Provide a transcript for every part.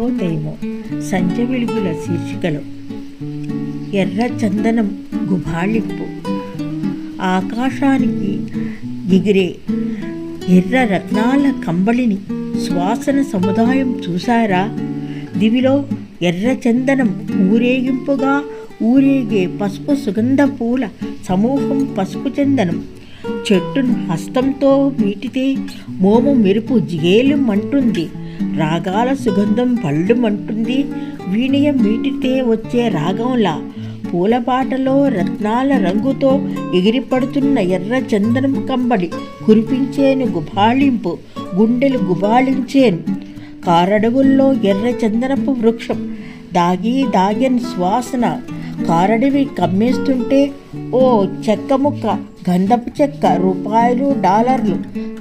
శుభోదయము సంజ వెలుగుల శీర్షికలు. ఎర్ర చందనం గుబాళింపు ఆకాశానికి ఎగిరే ఎర్ర రత్నాల కంబళిని శ్వాసన సముదాయం చూశారా? దివిలో ఎర్ర చందనం ఊరేగింపుగా ఊరేగే పసుపు సుగంధ పూల సమూహం పసుపు చందనం. చెట్టును హస్తంతో మీటితే మోము మెరుపు జిగేలుమంటుంది రాగాల సుగంధం పళ్ళుమంటుంది. వీణయ మీటితే వచ్చే రాగంలా. పూలబాటలో రత్నాల రంగుతో ఎగిరిపడుతున్న ఎర్ర చందనం కంబడి కురిపించేను గుబాళింపు గుండెలు గుబాళించేను. కారడవుల్లో ఎర్ర చందనపు వృక్షం దాగి దాగని శ్వాసన కారడివి కమ్మేస్తుంటే ఓ చెక్క ముక్క గంధపు చెక్క రూపాయలు డాలర్లు.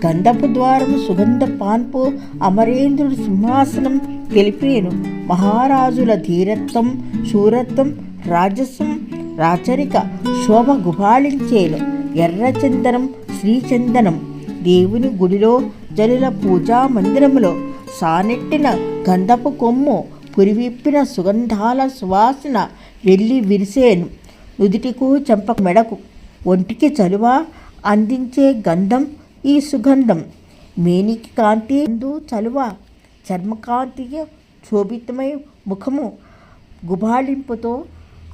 గంధపు ద్వారము సుగంధ పాన్పు అమరేంద్రుడి సింహాసనం తెలిపేను మహారాజుల ధీరత్వం శూరత్వం రాజస్వం రాచరిక శోభ గుబాళించేను ఎర్రచందనం శ్రీచందనం దేవుని గుడిలో జనుల పూజా మందిరములో సానెట్టిన గంధపు కొమ్ము పురివిప్పిన సుగంధాల సువాసన వెళ్ళి విరిసేను. నుదుటికు చెంప మెడకు ఒంటికి చలువ అందించే గంధం ఈ సుగంధం. మేనికి కాంతి ఎందు చలువ చర్మకాంతి శోభితమై ముఖము గుబాళింపుతో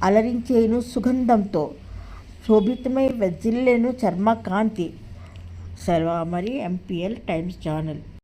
అలరించేను సుగంధంతో. శోభితమై వెజ్జిల్లేను చర్మకాంతి. సర్వ మరి ఎంపీఎల్ టైమ్స్ ఛానల్.